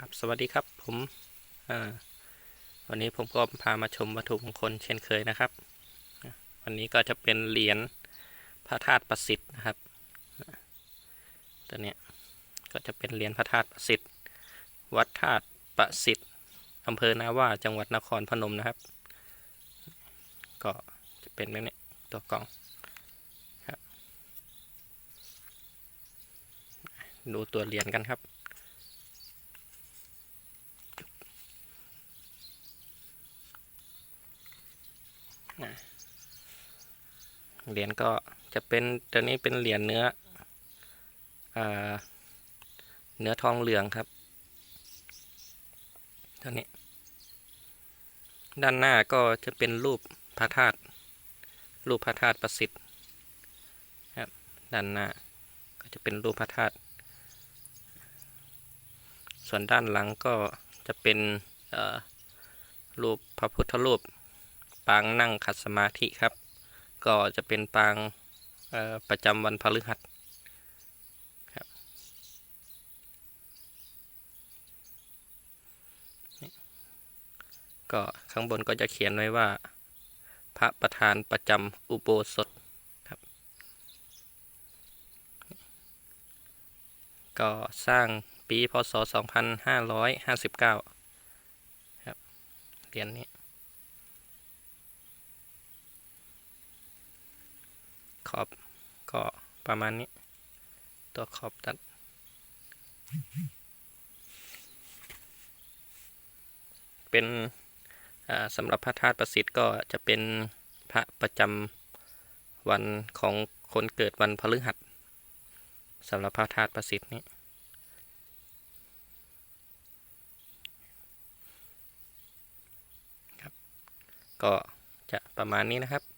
ครับสวัสดีครับผมวันนี้ผมก็พามาชมวัตถุมงคลเช่นเคยนะครับ วันนี้ก็จะเป็นเหรียญพระธาตุประสิทธิ์นะครับตัวเนี้ยก็จะเป็นเหรียญพระธาตุประสิทธิ์ วัดธาตุประสิทธิ์อำเภอนาว่าจังหวัดนครพนมนะครับ ก็จะเป็นแบบนี้ตัวกล่องครับ ดูตัวเหรียญกันครับ เหรียญก็จะเป็นตัวนี้เป็นเหรียญเนื้ออเนื้อทองเหลืองครับตัวนี้ ด้านหน้าก็จะเป็นรูปพระธาตุรูปพระธาตุประสิทธิ์ครับด้านหน้าก็จะเป็นรูปพระธาตุส่วนด้านหลังก็จะเป็นรูปพระพุทธรูป ปางนั่งขัดสมาธิครับ ก็จะเป็นปางประจำวันพฤหัสครับก็ข้างบนก็จะเขียนไว้ว่า พระประธานประจำอุโบสถครับ ก็สร้างปีพศ 2559 ครับเหรียญนี้ ขอบก็ประมาณนี้ ตัวขอบตัด เป็นสำหรับพระธาตุประสิทธิ์ก็จะเป็นพระประจำวันของคนเกิดวันพฤหัสสำหรับพระธาตุประสิทธิ์นี้ครับก็จะประมาณนี้นะครับ